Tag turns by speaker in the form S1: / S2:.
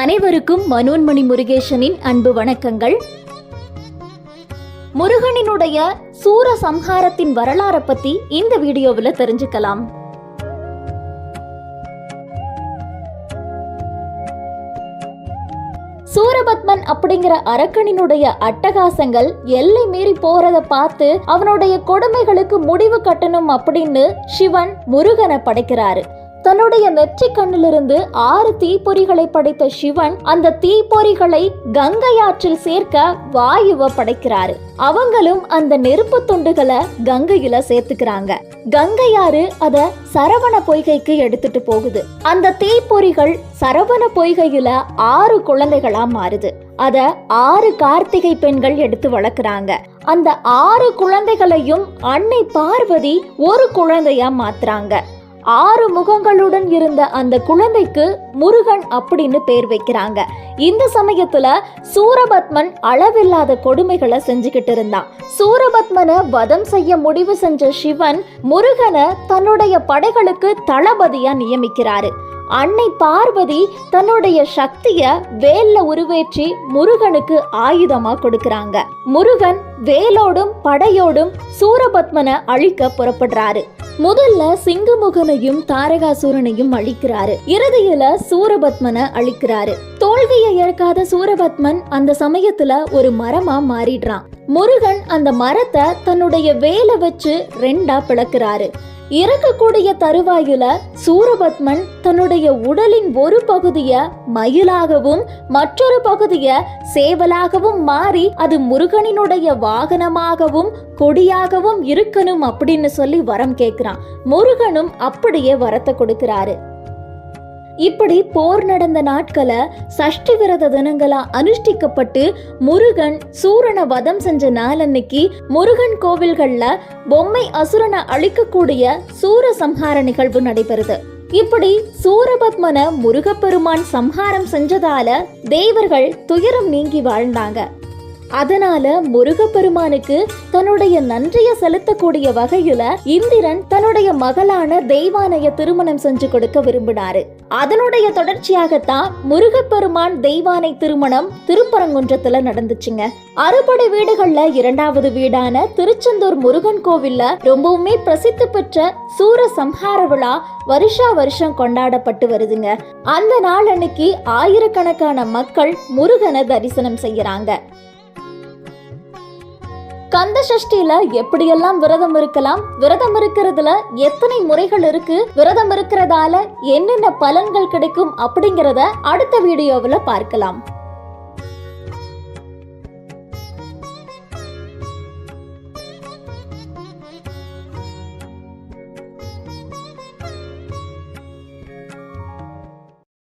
S1: அனைவருக்கும் மனோன்மணி முருகேசனின் அன்பு வணக்கங்கள். முருகனினுடைய சூர சம்ஹாரத்தின் வரலாறை பத்தி இந்த வீடியோவில் தெரிஞ்சுக்கலாம். சூரபத்மன் அப்படிங்கிற அரக்கனினுடைய அட்டகாசங்கள் எல்லை மீறி போறத பார்த்து அவனுடைய கொடுமைகளுக்கு முடிவு கட்டணும் அப்படின்னு சிவன் முருகனை படைக்கிறாரு. தன்னுடைய நெற்றி கண்ணிலிருந்து ஆறு தீப்பொறிகளை படைத்த சிவன் அந்த தீப்பொறிகளை கங்கை ஆற்றில் சேர்க்க வாயுவை படைக்கிறாரு. அவங்களும் அந்த நெருப்பு துண்டுகளை கங்கையில சேர்த்துக்கிறாங்க. கங்கையாறு அத சரவண பொய்கைக்கு எடுத்துட்டு போகுது. அந்த தீப்பொறிகள் சரவண பொய்கையில ஆறு குழந்தைகளா மாறுது. அத ஆறு கார்த்திகை பெண்கள் எடுத்து வளர்க்குறாங்க. அந்த ஆறு குழந்தைகளையும் அன்னை பார்வதி ஒரு குழந்தையா மாத்துறாங்க. ஆறு முகங்களுடன் இருந்த அந்த குழந்தைக்கு முருகன் அப்படின்னு பேர் வைக்கிறாங்க. இந்த சமயத்துல சூரபத்மன் அளவில்லாத கொடுமைகளை செஞ்சுக்கிட்டு இருந்தான். சூரபத்மனை வதம் செய்ய முடிவு செஞ்ச சிவன் முருகனை தன்னுடைய படைகளுக்கு தளபதியா நியமிக்கிறாரு. அன்னை பார்வதி தன்னுடைய சக்திய வேல்ல உருவேற்றி முருகனுக்கு ஆயுதமா கொடுக்கறாங்க. முருகன் வேலோடும் படையோடும் சூரபத்மனை அழிக்க புறப்படுறாரு. முதல்ல சிங்கமுகனையும் தாரகாசூரனையும் அழிக்கிறாரு. இறுதியில சூரபத்மனை அழிக்கிறாரு. தோல்வியை இழக்காத சூரபத்மன் அந்த சமயத்துல ஒரு மரமா மாறிடுறான். முருகன் அந்த மரத்தை தன்னுடைய வேலை வச்சு ரெண்டா பிளக்குறாரு. இறக்கக்கூடிய தருவாயில சூரபத்மன் தன்னுடைய உடலின் ஒரு பகுதிய மயிலாகவும் மற்றொரு பகுதிய சேவலாகவும் மாறி அது முருகனினுடைய வாகனமாகவும் கொடியாகவும் இருக்கணும் அப்படின்னு சொல்லி வரம் கேட்கிறான். முருகனும் அப்படியே வரத்தை கொடுக்கிறாரு. இப்படி போர் நடந்த நாட்களை சஷ்டி விரத தினங்களா அனுஷ்டிக்கப்பட்டு முருகன் சூரனை வதம் செஞ்ச நாளன்னைக்கு முருகன் கோவில்கள்ல பொம்மை அசுரனை அழிக்கக்கூடிய சூர சம்ஹார நிகழ்வு நடைபெறுது. இப்படி சூரபத்மன முருகப்பெருமான் சம்ஹாரம் செஞ்சதால தேவர்கள் துயரம் நீங்கி வாழ்ந்தாங்க. அதனால முருகப்பெருமானுக்கு தன்னுடைய நன்றிய செலுத்தக்கூடிய வகையில இந்திரன் தன்னுடைய மகளான தெய்வானைய திருமணம் செஞ்சு கொடுக்க விரும்பினாரு. அதனுடைய தொடர்ச்சியாகத்தான் முருகப்பெருமான் தெய்வானை திருமணம் திருப்பரங்குன்றத்துல நடந்துச்சுங்க. அறுபடை வீடுகள்ல இரண்டாவது வீடான திருச்செந்தூர் முருகன் கோவில்ல ரொம்பவுமே பிரசித்தி பெற்ற சூர சம்ஹார விழா வருஷா வருஷம் கொண்டாடப்பட்டு வருதுங்க. அந்த நாள் அன்னைக்கு ஆயிரக்கணக்கான மக்கள் முருகனை தரிசனம் செய்யறாங்க. கந்த சஷ்டியில எப்படியெல்லாம் விரதம் இருக்கலாம்? விரதம் இருக்கிறதுல எத்தனை முறைகள் இருக்கு? விரதம் இருக்கிறதால என்னென்ன பலன்கள் கிடைக்கும் அப்படிங்கறத அடுத்த வீடியோவில் பார்க்கலாம்.